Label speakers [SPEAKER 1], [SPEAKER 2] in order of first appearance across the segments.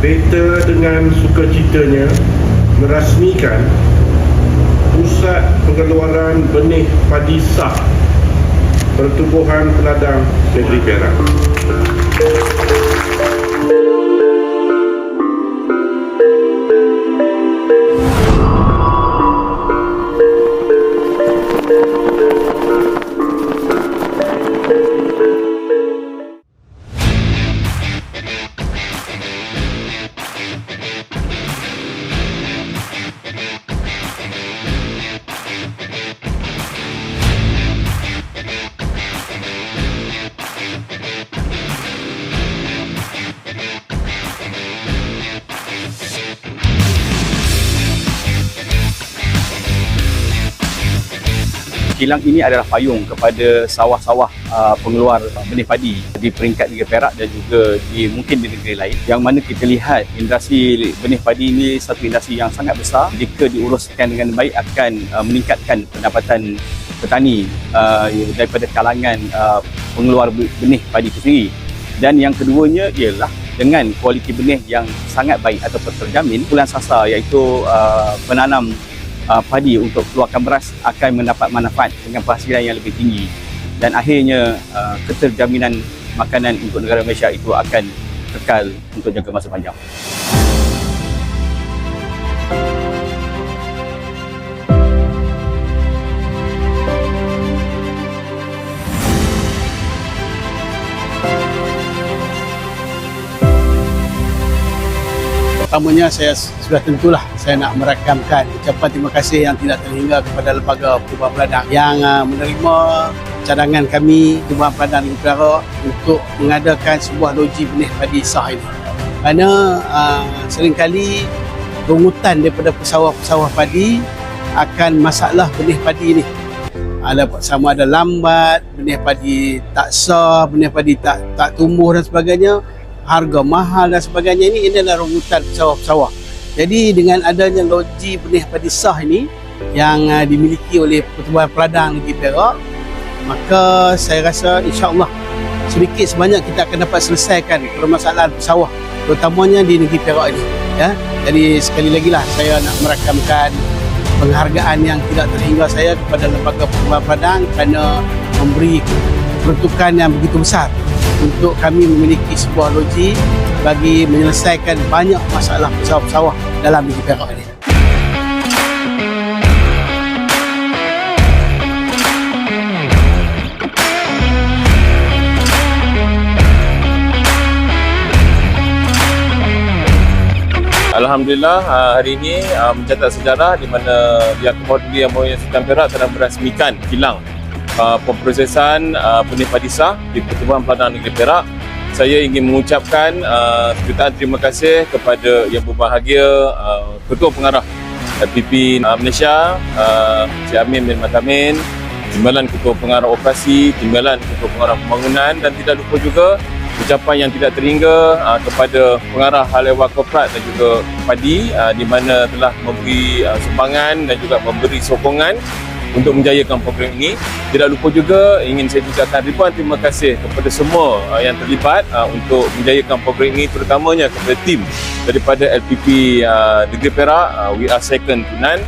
[SPEAKER 1] Beta dengan sukacitanya merasmikan Pusat Pengeluaran Benih Padi Sah Pertubuhan Peladang Negeri Perak.
[SPEAKER 2] Kilang ini adalah payung kepada sawah-sawah uh, pengeluar benih padi di peringkat negeri Perak dan juga di mungkin di negeri lain. Yang mana kita lihat industri benih padi ini satu industri yang sangat besar. Jika diuruskan dengan baik akan uh, meningkatkan pendapatan petani uh, daripada kalangan uh, pengeluar benih padi itu sendiri. Dan yang keduanya ialah dengan kualiti benih yang sangat baik atau terjamin bulan sasa iaitu uh, penanam uh, padi untuk keluarkan beras akan mendapat manfaat dengan penghasilan yang lebih tinggi dan akhirnya uh, keterjaminan makanan untuk negara Malaysia itu akan kekal untuk jangka masa panjang.
[SPEAKER 3] Pertamanya saya sudah tentulah saya nak merakamkan ucapan terima kasih yang tidak terhingga kepada Lembaga Perubahan Peladang yang uh, menerima cadangan kami Perubahan Peladang Negeri Perak untuk mengadakan sebuah loji benih padi sah ini. Kerana uh, seringkali rungutan daripada pesawah-pesawah padi akan masalah benih padi ini. Ada sama ada lambat, benih padi tak sah, benih padi tak tak tumbuh dan sebagainya harga mahal dan sebagainya ini ini adalah rungutan pesawah-pesawah. Jadi dengan adanya loji benih padi sah ini yang uh, dimiliki oleh Pertubuhan Peladang Negeri Perak, maka saya rasa insya-Allah sedikit sebanyak kita akan dapat selesaikan permasalahan pesawah terutamanya di negeri Perak ini ya. Jadi sekali lagi lah saya nak merakamkan penghargaan yang tidak terhingga saya kepada Lembaga Pertubuhan Peladang kerana memberi peruntukan yang begitu besar untuk kami memiliki sebuah loji bagi menyelesaikan banyak masalah pesawah-pesawah dalam negeri Perak ini.
[SPEAKER 4] Alhamdulillah uh, hari ini uh, mencatat sejarah di mana Pihak Kemudi Yang Mulia Sultan Perak telah merasmikan kilang uh, pemprosesan uh, benih padi sah di Pertubuhan Peladang Negeri Perak. Saya ingin mengucapkan uh, jutaan terima kasih kepada Yang Berbahagia uh, Ketua Pengarah LPP uh, Malaysia, uh, Cik Amin bin Matamin, Timbalan Ketua Pengarah Operasi, Timbalan Ketua Pengarah Pembangunan dan tidak lupa juga ucapan yang tidak terhingga uh, kepada pengarah hal ehwal korporat dan juga padi uh, di mana telah memberi uh, sumbangan dan juga memberi sokongan untuk menjayakan program ini. Tidak lupa juga ingin saya ucapkan ribuan terima kasih kepada semua uh, yang terlibat uh, untuk menjayakan program ini terutamanya kepada tim daripada LPP uh, Negeri Perak, uh, we are second to none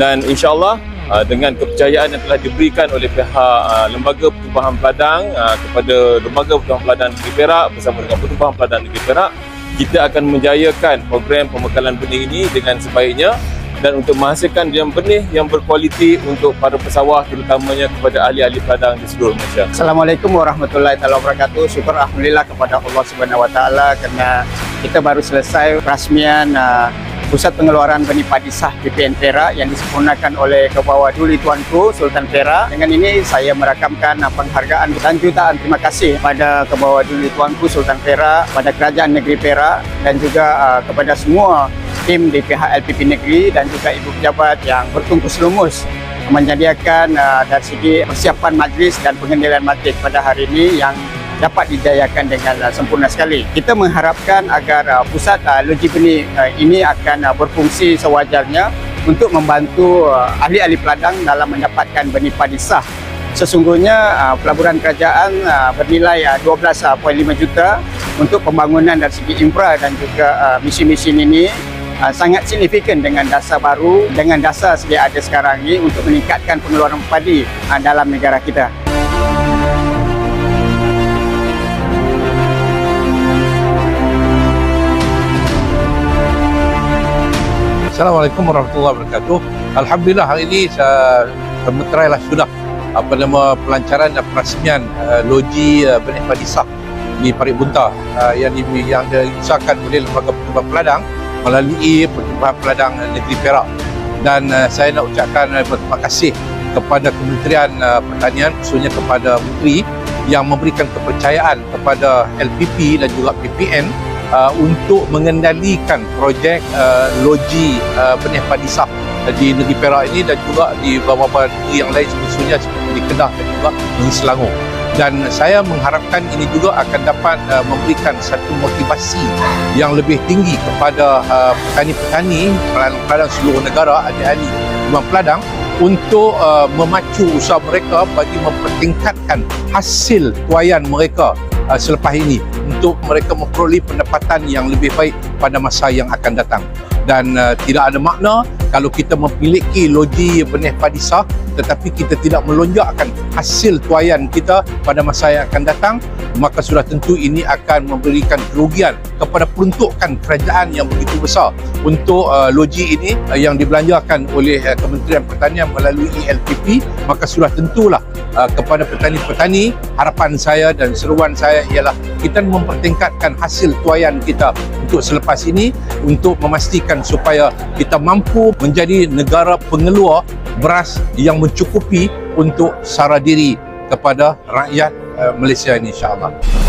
[SPEAKER 4] dan insyaAllah Uh, dengan kepercayaan yang telah diberikan oleh pihak uh, Lembaga Pertubuhan Peladang uh, kepada Lembaga Pertubuhan Peladang Negeri Perak bersama dengan Pertubuhan Peladang Negeri Perak kita akan menjayakan program pembekalan benih ini dengan sebaiknya dan untuk menghasilkan yang benih yang berkualiti untuk para pesawah terutamanya kepada ahli-ahli peladang di seluruh Malaysia.
[SPEAKER 5] Assalamualaikum warahmatullahi taala wabarakatuh. Syukur alhamdulillah kepada Allah Subhanahu wa taala kerana kita baru selesai rasmian uh, Pusat Pengeluaran Benih Padi Sah PPN Perak yang disempurnakan oleh Kebawah Duli Tuanku Sultan Perak. Dengan ini saya merakamkan uh, penghargaan dan jutaan terima kasih kepada Kebawah Duli Tuanku Sultan Perak, pada Kerajaan Negeri Perak dan juga uh, kepada semua tim di pihak LPP Negeri dan juga ibu pejabat yang bertungkus lumus menyediakan uh, dari segi persiapan majlis dan pengendalian majlis pada hari ini yang dapat dijayakan dengan uh, sempurna sekali. Kita mengharapkan agar uh, pusat uh, loji benih uh, ini akan uh, berfungsi sewajarnya untuk membantu uh, ahli-ahli peladang dalam mendapatkan benih padi sah. Sesungguhnya uh, pelaburan kerajaan uh, bernilai uh, 12.5 juta untuk pembangunan dari segi infra dan juga uh, mesin-mesin ini uh, sangat signifikan dengan dasar baru dengan dasar sedia ada sekarang ini untuk meningkatkan pengeluaran padi uh, dalam negara kita.
[SPEAKER 6] Assalamualaikum warahmatullahi wabarakatuh. Alhamdulillah hari ini saya termeterailah sudah apa nama pelancaran dan perasmian uh, loji uh, benih padi sah di Parit Bunta uh, yang di, yang diusahakan oleh Lembaga Pertubuhan Peladang melalui Pertubuhan Peladang Negeri Perak. Dan uh, saya nak ucapkan uh, kasih kepada Kementerian uh, Pertanian khususnya kepada Menteri yang memberikan kepercayaan kepada LPP dan juga PPN uh, untuk mengendalikan projek uh, loji uh, benih padi sah di negeri Perak ini dan juga di beberapa negeri yang lain khususnya seperti di Kedah dan juga di Selangor. Dan saya mengharapkan ini juga akan dapat uh, memberikan satu motivasi yang lebih tinggi kepada uh, petani-petani peladang seluruh negara, adik-adik Rumah Peladang untuk uh, memacu usaha mereka bagi mempertingkatkan hasil tuaian mereka uh, selepas ini untuk mereka memperoleh pendapatan yang lebih baik pada masa yang akan datang. Dan uh, tidak ada makna kalau kita memiliki loji benih padi sah tetapi kita tidak melonjakkan hasil tuaian kita pada masa yang akan datang maka sudah tentu ini akan memberikan kerugian kepada peruntukan kerajaan yang begitu besar untuk uh, loji ini uh, yang dibelanjakan oleh uh, Kementerian Pertanian melalui LPP maka sudah tentulah uh, kepada petani-petani harapan saya dan seruan saya ialah kita mempertingkatkan hasil tuaian kita untuk selepas ini untuk memastikan supaya kita mampu menjadi negara pengeluar beras yang mencukupi untuk sara diri kepada rakyat uh, Malaysia ini insyaAllah.